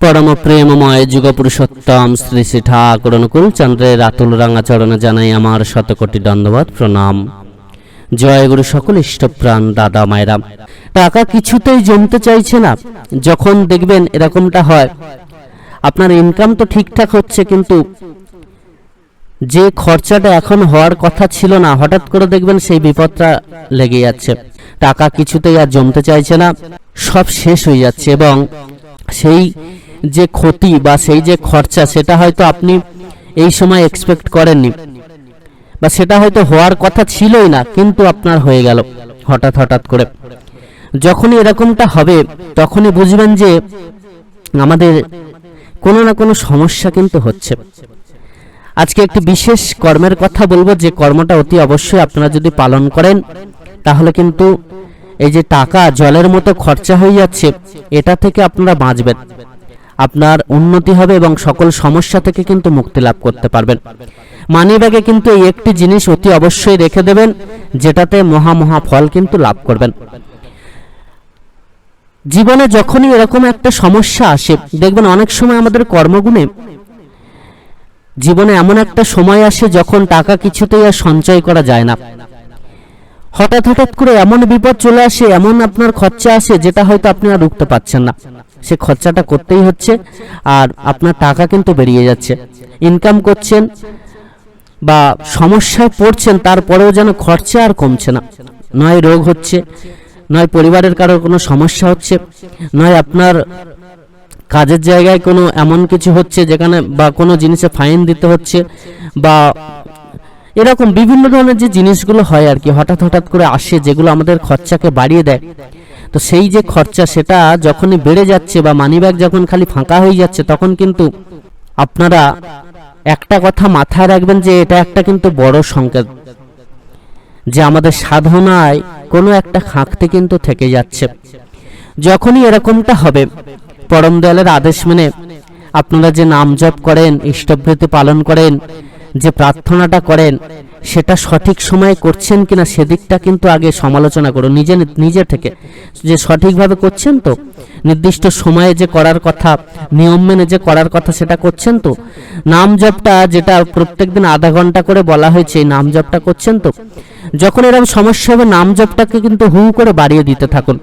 পরম প্রেমময় যুগ পুরুষোত্তম শ্রী শ্রী ঠাকুর অনুকূল চন্দ্রের আতুল রাঙা চরণে জানাই আমার শতকোটি দণ্ডবাদ প্রণাম। জয় গুরু সকল ইষ্টপ্রাণ, দাদা মায়েরা। টাকা কিছুতেই জমতে চাইছে না। যখন দেখবেন এরকমটা হয়, আপনার ইনকাম তো ঠিকঠাক হচ্ছে, কিন্তু যে খরচাটা এখন হওয়ার কথা ছিল না, হঠাৎ করে দেখবেন সেই বিপদটা লেগে যাচ্ছে। টাকা কিছুতেই আর জমতে চাইছে না, সব শেষ হয়ে যাচ্ছে এবং সেই যে ক্ষতি বা সেই যে খরচা, সেটা হয়তো আপনি এই সময় এক্সপেক্ট করেননি বা সেটা হয়তো হওয়ার কথা ছিলই না, কিন্তু আপনার হয়ে গেল হঠাৎ হঠাৎ করে। যখনই এরকমটা হবে, তখনই বুঝবেন যে আমাদের কোনো না কোনো সমস্যা কিন্তু হচ্ছে। আজকে একটি বিশেষ কর্মের কথা বলব, যে কর্মটা অতি অবশ্যই আপনারা যদি পালন করেন, তাহলে কিন্তু এই যে টাকা, জলের মতো খরচা হয়ে যাচ্ছে, এটা থেকে আপনারা বাঁচবেন। আপনার উন্নতি হবে এবং সকল সমস্যা থেকে কিন্তু মুক্তি লাভ করতে পারবেন। মানি ব্যাগে কিন্তু এই একটি জিনিস অতি অবশ্যই রেখে দেবেন, যেটাতে মহা মহা ফল কিন্তু লাভ করবেন। জীবনে যখনই এরকম একটা সমস্যা আসে, দেখবেন অনেক সময় আমাদের কর্মগুণে জীবনে এমন একটা সময় আসে যখন টাকা কিছুতেই আর সঞ্চয় করা যায় না। হঠাৎ হঠাৎ করে এমন বিপদ চলে আসে, এমন আপনার খরচা আসে, যেটা হয়তো আপনি আর রুখতে পারছেন না। সে খরচাটা করতেই হচ্ছে আর আপনার টাকা কিন্তু বেরিয়ে যাচ্ছে। ইনকাম করছেন বা সমস্যায় পড়ছেন, তারপরেও যেন খরচা আর কমছে না। নয় রোগ হচ্ছে, নয় পরিবারের কারোর কোনো সমস্যা হচ্ছে, নয় আপনার কাজের জায়গায় কোনো এমন কিছু হচ্ছে যেখানে বা কোনো জিনিসে ফাইন দিতে হচ্ছে বা এরকম বিভিন্ন ধরনের যে জিনিসগুলো হয় আর কি, হঠাৎ হঠাৎ করে আসে যেগুলো আমাদের খরচাকে বাড়িয়ে দেয়। তো সেই যে খরচা সেটা যখনই বেড়ে যাচ্ছে বা মানিব্যাগ যখন খালি ফাঁকা হয়ে যাচ্ছে, তখন কিন্তু আপনারা একটা কথা মাথায় রাখবেন যে এটা একটা কিন্তু বড় সংকেত যে আমাদের সাধনায় কোনো একটা খাঁকতে কিন্তু থেকে যাচ্ছে। যখনই এরকমটা হবে, পরম দয়ালের আদেশ মেনে আপনারা যে নাম জপ করেন, ইষ্টভৃতি পালন করেন যে প্রার্থনাটা করেন, সেটা সঠিক সময়ে করছেন কিনা সেদিকটা কিন্তু আগে সমালোচনা করুন নিজে নিজে থেকে। যে সঠিকভাবে করছেন তো, নির্দিষ্ট সময়ে যে করার কথা, নিয়ম মেনে যে করার কথা সেটা করছেন তো নাম জপটা যেটা প্রত্যেকদিন আধা ঘণ্টা করে বলা হয়েছে নাম জপটা করছেন তো, যখন এরকম সমস্যা হবে নাম জপটাকে কিন্তু হু করে বাড়িয়ে দিতে থাকুন।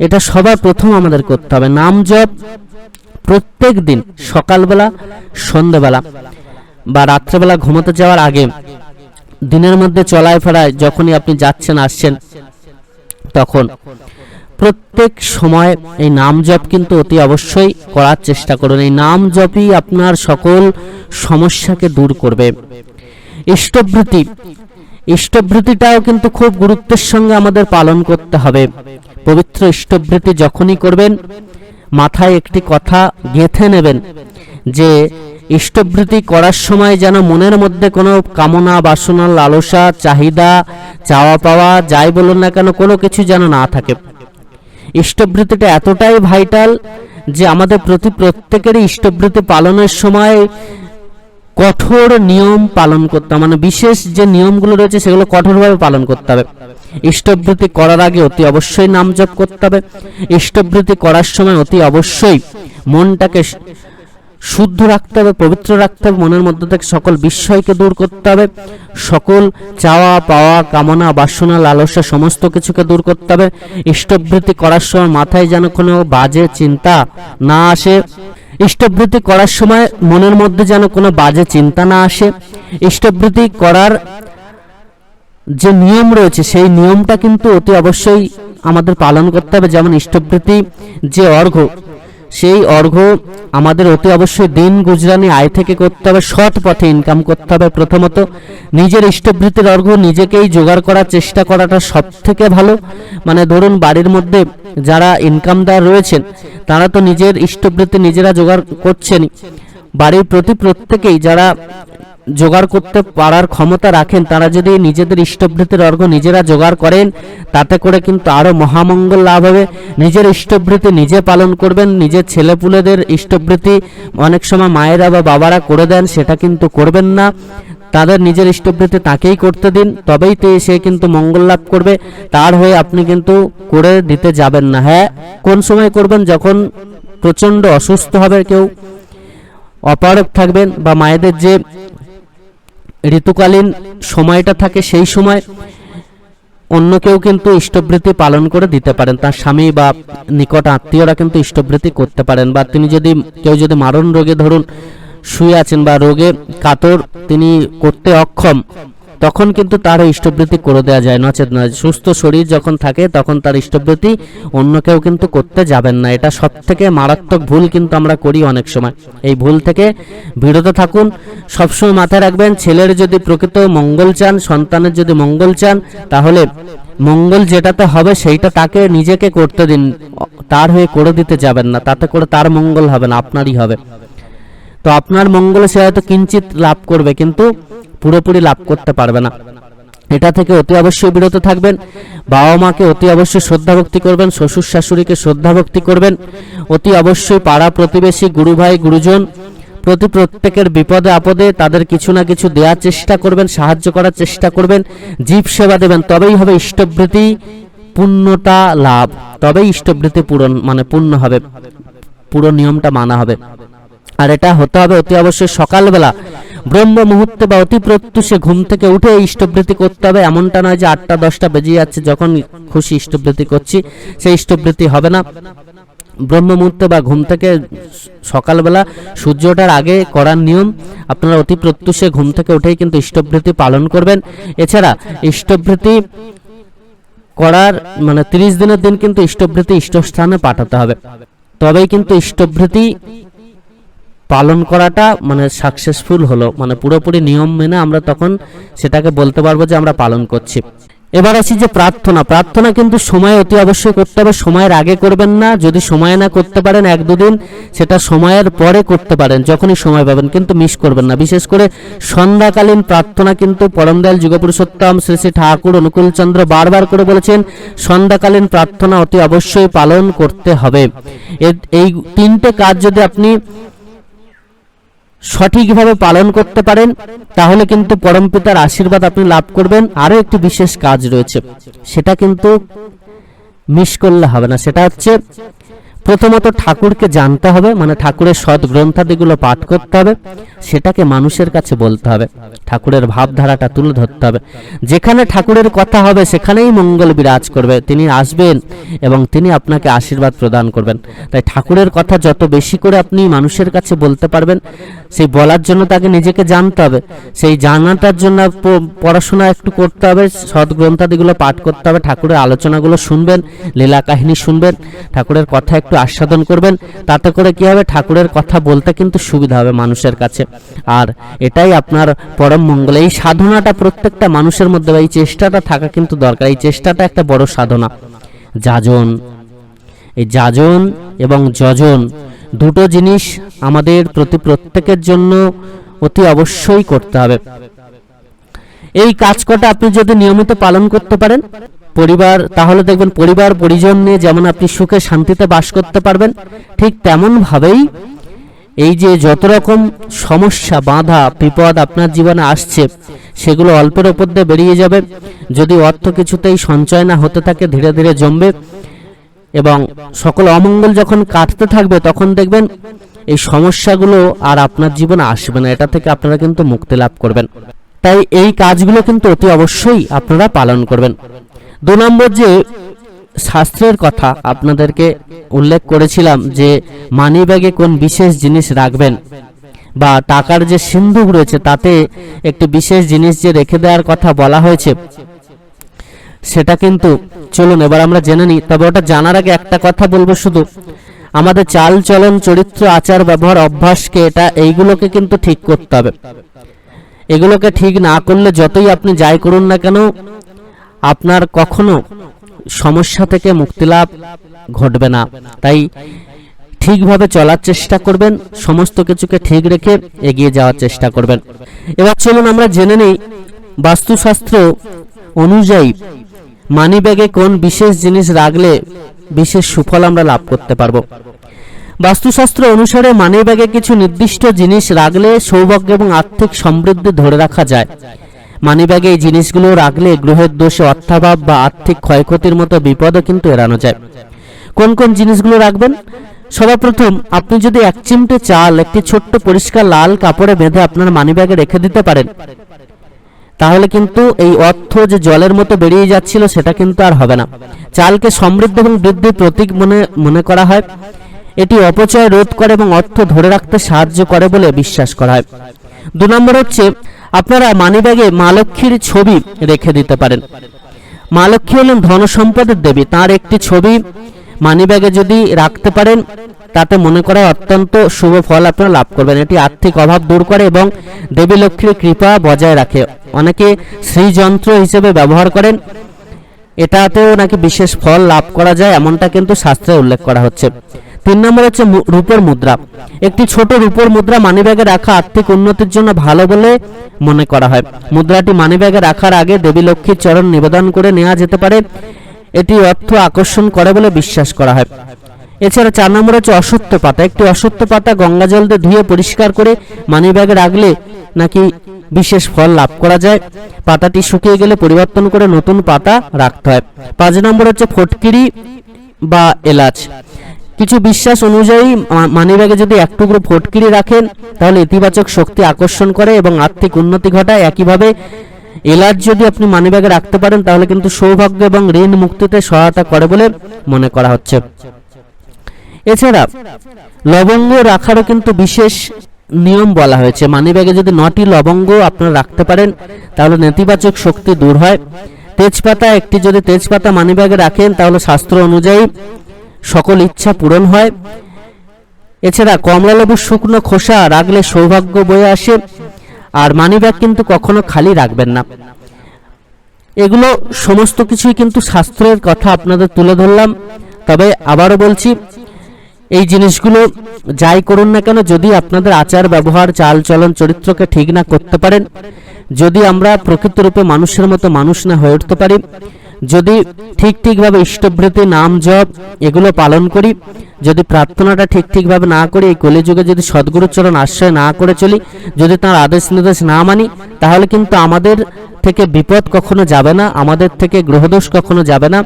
এটা সবার প্রথম আমাদের করতে হবে। নাম জপ প্রত্যেক দিন সকালবেলা, সন্ধ্যেবেলা। বা রাত্রেবেলা ঘুমোতে যাওয়ার আগে, দিনের মধ্যে চলায় ফেরায় যখনই আপনি যাচ্ছেন, আসছেন, তখন প্রত্যেক সময় এই নাম জপ কিন্তু অতি অবশ্যই করার চেষ্টা করুন। এই নাম জপই আপনার সকল সমস্যাকে দূর করবে। ইষ্টভৃতি, ইষ্টভৃতিটাও কিন্তু খুব গুরুত্বের সঙ্গে আমাদের পালন করতে হবে। পবিত্র ইষ্টভৃতি যখনই করবেন, মাথায় একটি কথা গেঁথে নেবেন যে ইষ্টভৃতি করার সময় যেন মনের মধ্যে কোনো কামনা, বাসনা, লালসা, চাহিদা, চাওয়া পাওয়া, যাই বলুন না কেন, কোনো কিছু যেন না থাকে। ইষ্টভৃতিটা এতটাই ভাইটাল যে আমাদের প্রতি প্রত্যেকেরই ইষ্টভৃতি পালনের সময় কঠোর নিয়ম পালন করতে মানে বিশেষ যে নিয়মগুলো রয়েছে, সেগুলো কঠোরভাবে পালন করতে হবে। ইষ্টভৃতি করার আগে অতি অবশ্যই নাম জপ করতে হবে। ইষ্টভৃতি করার সময় অতি অবশ্যই মনটাকে শুদ্ধ রাখতে হবে, পবিত্র রাখতে হবে, মনের মধ্যে থেকে সকল বিস্ময়কে দূর করতে হবে, সকল চাওয়া, পাওয়া, কামনা, বাসনা, লালসা, সমস্ত কিছুকে দূর করতে হবে। ইষ্টভৃতি করার সময় মাথায় যেন কোনো বাজে চিন্তা না আসে। ইষ্টভৃতি করার সময় মনের মধ্যে যেন কোনো বাজে চিন্তা না আসে। ইষ্টভৃতি করার যে নিয়ম রয়েছে, সেই নিয়মটা কিন্তু অতি অবশ্যই আমাদের পালন করতে হবে। যেমন ইষ্টভৃতি যে অর্ঘ্য সেই অর্ঘ্য আমাদের অতি অবশ্যই দিন গুজরানি আয় থেকে করতে হবে, সৎ পথে ইনকাম করতে হবে প্রথমত। নিজের ইষ্টবৃত্তির অর্ঘ্য নিজেকেই জোগাড় করার চেষ্টা করাটা সব থেকে ভালো। মানে ধরুন বাড়ির মধ্যে যারা ইনকামদার রয়েছেন, তারা তো নিজের ইষ্টবৃত্তি নিজেরা জোগাড় করছেনই। বাড়ির প্রতি প্রত্যেকেই যারা জোগাড় করতে পারার ক্ষমতা রাখেন, তারা যদি নিজেদের ইষ্টভৃতির অর্ঘ নিজেরা জোগাড় করেন, তাতে করে কিন্তু আরও মহামঙ্গল লাভ হবে। নিজের ইষ্টভৃতি নিজে পালন করবেন, নিজের ছেলেপুলেদের ইষ্টভৃতি অনেক সময় মায়েরা বা বাবারা করে দেন, সেটা কিন্তু করবেন না। তাদের নিজের ইষ্টভৃতি তাকেই করতে দিন, তবেই তো সে কিন্তু মঙ্গল লাভ করবে। তার হয়ে আপনি কিন্তু করে দিতে যাবেন না। হ্যাঁ কোন সময় করবেন? যখন প্রচণ্ড অসুস্থ হবে কেউ অপারক থাকবেন বা মায়েদের যে ঋতুকালীন সময়টা থাকে সেই সময় অন্য কেউ কিন্তু ইষ্টবৃত্তি পালন করে দিতে পারেন। তার স্বামী বা নিকট আত্মীয়রা কিন্তু ইষ্টবৃত্তি করতে পারেন বা তিনি যদি, কেউ যদি মারণ রোগে ধরুন, শুয়ে আছেন বা রোগে কাতর, তিনি করতে অক্ষম। তখন কিন্তু তার ইষ্টবৃত্তি করে দেওয়া যায়। নচেত নয়, সুস্থ শরীর যখন থাকে, তখন তার ইষ্টবৃত্তি অন্য কেউ কিন্তু করতে যাবেন না। এটা সব থেকে মারাত্মক ভুল কিন্তু আমরা করি অনেক সময়। এই ভুল থেকে বিরত থাকুন, সবসময় মাথায় রাখবেন, ছেলের যদি প্রকৃত মঙ্গল চান, সন্তানের যদি মঙ্গল চান, তাহলে মঙ্গল যেটাতে হবে সেইটা তাকে নিজেকে করতে দিন। তার হয়ে করে দিতে যাবেন না, তাতে করে তার মঙ্গল হবে না, আপনারই হবে। তো আপনার মঙ্গলে সে হয়তো কিঞ্চিত লাভ করবে, কিন্তু পুরোপুরি লাভ করতে পারবে না। এটা থেকে অতি অবশ্যই বিরত থাকবেন, বাবা মাকে অতি অবশ্যই শ্রদ্ধা ভক্তি করবেন, শ্বশুর শাশুড়িকে শ্রদ্ধা ভক্তি করবেন। অতি অবশ্যই পাড়া প্রতিবেশী, গুরু ভাই, গুরুজন, প্রতি প্রত্যেকের বিপদে আপদে তাদের কিছু না কিছু দেওয়ার চেষ্টা করবেন, সাহায্য করার চেষ্টা করবেন, জীব সেবা দেবেন, তবেই হবে ইষ্টবৃত্তি, পূর্ণতা লাভ। তবেই ইষ্টবৃত্তি পূরণ মানে পূর্ণ হবে। পুরো নিয়মটা মানা হবে। আর এটা হতে হবে অতি অবশ্যই সকালবেলা। ব্রহ্ম মুহূর্তে বা অতি প্রত্যুষে ঘুম থেকে উঠে ইষ্টবৃত্তি করতে হবে। এমনটা নয় যে আটটা, দশটা বেজে যাচ্ছে যখন খুশি ইষ্টবৃত্তি করছি, সেই ইষ্টবৃত্তি হবে না। ব্রহ্ম মুহূর্তে বা ঘুম থেকে সকালবেলা সূর্য ওঠার আগে করার নিয়ম, আপনারা অতি প্রত্যুষে ঘুম থেকে উঠেই কিন্তু ইষ্টবৃত্তি পালন করবেন। এছাড়া ইষ্টবৃত্তি করার মানে তিরিশ দিনের দিন কিন্তু ইষ্টবৃত্তি ইষ্টস্থানে পাঠাতে হবে। তবেই কিন্তু ইষ্টবৃত্তি পালন করাটা মানে সাকসেসফুল হলো। মানে পুরোপুরি নিয়ম মেনে আমরা তখন সেটাকে বলতে পারব যে আমরা পালন করছি। এবার আসি যে প্রার্থনা। প্রার্থনা কিন্তু সময় অতি অবশ্যই করতে হবে। সময়ের আগে করবেন না। যদি সময় না করতে পারেন, এক দুদিন সেটা সময়ের পরে করতে পারেন, যখনই সময় পাবেন, কিন্তু মিস করবেন না। বিশেষ করে সন্ধ্যাকালীন প্রার্থনা কিন্তু পরমদয়াল যুগপুরুষোত্তম শ্রী শ্রী ঠাকুর অনুকূলচন্দ্র বারবার করে বলেছেন, সন্ধ্যাকালীন প্রার্থনা অতি অবশ্যই পালন করতে হবে। এই তিনটে কাজ যদি আপনি সঠিকভাবে পালন করতে পারেন, তাহলে কিন্তু পরমপিতার আশীর্বাদ আপনি লাভ করবেন। আরও একটি বিশেষ কাজ রয়েছে, সেটা কিন্তু মিস করলে হবে না, সেটা হচ্ছে প্রথমত ঠাকুরকে জানতে হবে মানে ঠাকুরের সৎ গ্রন্থাদিগুলো পাঠ করতে হবে, সেটাকে মানুষের কাছে বলতে হবে, ঠাকুরের ভাবধারাটা তুলে ধরতে হবে। যেখানে ঠাকুরের কথা হবে, সেখানেই মঙ্গল বিরাজ করবে, তিনি আসবেন এবং তিনি আপনাকে আশীর্বাদ প্রদান করবেন। তাই ঠাকুরের কথা যত বেশি করে আপনি মানুষের কাছে বলতে পারবেন, সেই বলার জন্য তাকে নিজেকে জানতে হবে, সেই জানাটার জন্য পড়াশোনা একটু করতে হবে, সৎ গ্রন্থাদিগুলো পাঠ করতে হবে, ঠাকুরের আলোচনাগুলো শুনবেন লীলা কাহিনী শুনবেন, ঠাকুরের কথা একটু আস্বাদন করবেন, তাতে করে কি হবে, ঠাকুরের কথা বলতে কিন্তু সুবিধা হবে মানুষের কাছে। আর এটাই আপনার পরম মঙ্গল। এই সাধনাটা প্রত্যেকটা মানুষের মধ্যে বা এই চেষ্টাটা থাকা কিন্তু দরকার। এই চেষ্টাটা একটা বড় সাধনা। যাজন, এই যাজন এবং যজন দুটো জিনিস আমাদের প্রতি প্রত্যেকের জন্য অতি অবশ্যই করতে হবে। এই কাজ কটা আপনি যদি নিয়মিত পালন করতে পারেন পরিবার, তাহলে দেখবেন পরিবার, পরিজন নিয়ে যেমন আপনি সুখে শান্তিতে বাস করতে পারবেন, ঠিক তেমন ভাবেই এই যে যত রকম সমস্যা, বাধা, বিপদ আপনার জীবনে আসছে, সেগুলো অল্পের ওপর দিয়ে বেরিয়ে যাবে। যদি অর্থ কিছুতেই সঞ্চয় না হতে থাকে, ধীরে ধীরে জমবে এবং সকল অমঙ্গল যখন কাটতে থাকবে, তখন দেখবেন এই সমস্যাগুলো আর আপনার জীবনে আসবে না। এটা থেকে আপনারা কিন্তু মুক্তি লাভ করবেন। তাই এই কাজগুলো কিন্তু অতি অবশ্যই আপনারা পালন করবেন। দু নম্বর যে শাস্ত্রের কথা আপনাদেরকে উল্লেখ করেছিলাম যে মানি ব্যাগে কোন বিশেষ জিনিস রাখবেন বা টাকার যে সিন্ধুক রয়েছে তাতে একটি বিশেষ জিনিস যে রেখে দেওয়ার কথা বলা হয়েছে, সেটা কিন্তু চলুন এবার আমরা জেনে নিই। তবে ওটা জানার আগে একটা কথা বলব শুধু। আমাদের চাল চলন, চরিত্র, আচার, ব্যবহার অভ্যাসকে এটা এইগুলোকে কিন্তু ঠিক করতে হবে। এগুলোকে ঠিক না করলে যতই আপনি যাই করুন না কেন আপনার কখনো সমস্যা থেকে মুক্তিলাভ ঘটবে না। তাই ঠিকভাবে চলার চেষ্টা করবেন, সমস্ত কিছুকে ঠিক রেখে এগিয়ে যাওয়ার চেষ্টা করবেন। এবার চলুন আমরা জেনে নিই বাস্তুশাস্ত্র অনুযায়ী মানি ব্যাগে কোন বিশেষ জিনিস রাখলে বিশেষ সুফল আমরা লাভ করতে পারব। বাস্তুশাস্ত্র অনুসারে মানি ব্যাগে কিছু নির্দিষ্ট জিনিস রাখলে সৌভাগ্য এবং আর্থিক সমৃদ্ধি ধরে রাখা যায়। মানি ব্যাগে এই জিনিসগুলো রাখলে গ্রহের দোষে অর্থাভাব বা আর্থিক ক্ষয়ক্ষতির মতো বিপদও কিন্তু এড়ানো যায়। কোন কোন জিনিসগুলো রাখবেন? সর্বপ্রথম, আপনি যদি এক চিমটে চাল, একটি ছোট্ট পরিষ্কার লাল কাপড়ে বেঁধে আপনার মানিব্যাগে রেখে দিতে পারেন, তাহলে কিন্তু এই অর্থ যে জলের মতো বেরিয়ে যাচ্ছিল সেটা কিন্তু আর হবে না। চালকে সমৃদ্ধ এবং বৃদ্ধির প্রতীক মনে মনে করা হয়। এটি অপচয় রোধ করে এবং অর্থ ধরে রাখতে সাহায্য করে বলে বিশ্বাস করা হয়। দু নম্বর হচ্ছে আপনারা মানিব্যাগে মা লক্ষ্মীর ছবি রেখে দিতে পারেন। মা লক্ষ্মী হলেন ধন সম্পদের দেবী, তার একটি ছবি মানিব্যাগে যদি রাখতে পারেন, তাতে মনে করা অত্যন্ত শুভ ফল আপনারা লাভ করবেন। এটি আর্থিক অভাব দূর করে এবং দেবী লক্ষ্মীর কৃপা বজায় রাখে। অনেকে শ্রীযন্ত্র হিসেবে ব্যবহার করেন, এটাতেও নাকি বিশেষ ফল লাভ করা যায়, এমনটা কিন্তু শাস্ত্রে উল্লেখ করা হচ্ছে। তিন নম্বর হচ্ছে রূপোর মুদ্রা। একটি ছোট রূপোর মুদ্রা মানিব্যাগে রাখা আর্থিক উন্নতির জন্য ভালো বলে মনে করা হয়। মুদ্রাটি মানিব্যাগে রাখার আগে দেবী লক্ষ্মীর চরণ নিবেদন করে নেওয়া যেতে পারে। এটি অর্থ আকর্ষণ করে বলে বিশ্বাস করা হয়। এছাড়া চার নম্বর হচ্ছে অসত্য পাতা। একটি অসত্য পাতা গঙ্গা জল দিয়ে ধুয়ে পরিষ্কার করে মানিব্যাগে রাখলে নাকি বিশেষ ফল লাভ করা যায়? পাতাটি শুকিয়ে গেলে পরিবর্তন করে নতুন পাতা রাখতে হয়। পাঁচ নম্বর হচ্ছে ফটকিরি বা এলাচ। কিছু বিশ্বাস অনুযায়ী মা- মানিব্যাগে যদি এক টুকরো ফটকিরি রাখেন, তাহলে ইতিবাচক শক্তি আকর্ষণ করে এবং আর্থিক উন্নতি ঘটায়। একইভাবে এলাচ যদি আপনি মানিব্যাগে রাখতে পারেন, তাহলে কিন্তু সৌভাগ্য এবং ঋণ মুক্তিতে সহায়তা করে বলে মনে করা হচ্ছে। এছাড়া লবঙ্গ রাখারও কিন্তু বিশেষ নিয়ম বলা হয়েছে। মানিব্যাগে যদি নটি লবঙ্গ আপনারা রাখতে পারেন, তাহলে নেতিবাচক শক্তি দূর হয়। তেজপাতা একটি যদি তেজপাতা মানিব্যাগে রাখেন, তাহলে শাস্ত্র অনুযায়ী সকল ইচ্ছা পূরণ হয়। এছাড়া কমলালেবুর শুকনো খোসা রাখলে সৌভাগ্য বয়ে আসে, আর মানিব্যাগ কিন্তু কখনো খালি রাখবেন না। এগুলো সমস্ত কিছুই কিন্তু শাস্ত্রের কথা আপনাদের তুলে ধরলাম। তবে আবারও বলছি, এই জিনিসগুলো যাই করুন না কেন, যদি আপনাদের আচার, ব্যবহার চাল চলন চরিত্রকে ঠিক না করতে পারেন, যদি আমরা প্রকৃতরূপে মানুষের মতো মানুষ না হয়ে উঠতে পারি যদি ঠিক ঠিকভাবে ইষ্টভৃতি, নাম জপ এগুলো পালন করি, যদি প্রার্থনাটা ঠিক ঠিকভাবে না করি, এই কলিযুগে যদি সদ্গুরুচরণ আশ্রয় না করে চলি, যদি তার আদেশ নির্দেশ না মানি, তাহলে কিন্তু আমাদের থেকে বিপদ কখনো যাবে না, আমাদের থেকে গ্রহদোষ কখনো যাবে না।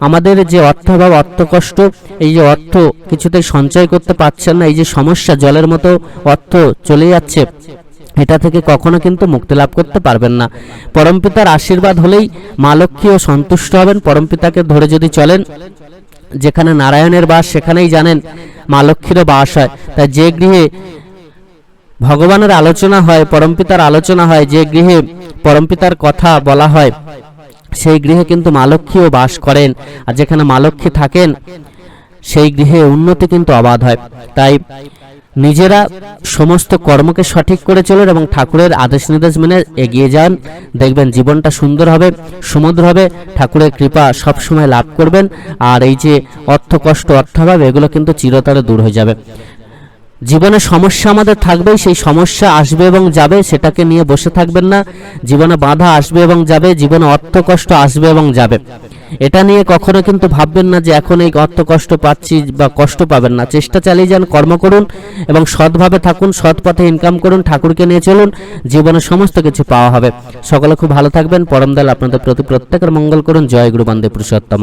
আমাদের যে অর্থাভাব, অর্থকষ্ট, এই যে অর্থ কিছুতেই সঞ্চয় করতে পারছেন না, এই যে সমস্যা, জলের মতো অর্থ চলে যাচ্ছে। এটা থেকে কখনো কিন্তু মুক্তি লাভ করতে পারবেন না। পরমপিতার আশীর্বাদ হলেই মা লক্ষ্মীও সন্তুষ্ট হবেন। পরমপিতাকে ধরে যদি চলেন, যেখানে নারায়ণের বাস, সেখানেই জানেন মা লক্ষ্মীরও বাস হয়। তাই যে গৃহে ভগবানের আলোচনা হয় পরমপিতার আলোচনা হয়, যে গৃহে পরমপিতার কথা বলা হয়, সেই গৃহে কিন্তু মা লক্ষ্মীও বাস করেন। আর যেখানে মা লক্ষ্মী থাকেন, সেই গৃহে উন্নতি কিন্তু অবাধ হয়। তাই নিজেরা সমস্ত কর্মকে সঠিক করে চলুন এবং ঠাকুরের আদেশ নির্দেশ মেনে এগিয়ে যান। দেখবেন জীবনটা সুন্দর হবে সমুদ্র হবে, ঠাকুরের কৃপা সবসময় লাভ করবেন। আর এই যে অর্থ কষ্ট, অর্থাভাব, এগুলো কিন্তু চিরতরে দূর হয়ে যাবে। জীবনে সমস্যা আমাদের থাকবেই, সেই সমস্যা আসবে এবং যাবে, সেটাকে নিয়ে বসে থাকবেন না। জীবনে বাধা আসবে এবং যাবে, জীবনে অর্থ কষ্ট আসবে এবং যাবে। এটা নিয়ে কখনো কিন্তু ভাববেন না যে এখন এই অর্থ কষ্ট পাচ্ছি বা কষ্ট পাবেন না। চেষ্টা চালিয়ে যান, কর্ম করুন এবং সৎভাবে থাকুন, সৎ পথে ইনকাম করুন, ঠাকুরকে নিয়ে চলুন জীবনে সমস্ত কিছু পাওয়া হবে। সকলে খুব ভালো থাকবেন। পরমদাল আপনাদের প্রতি প্রত্যেকের মঙ্গল করুন। জয় গুরু পুরুষোত্তম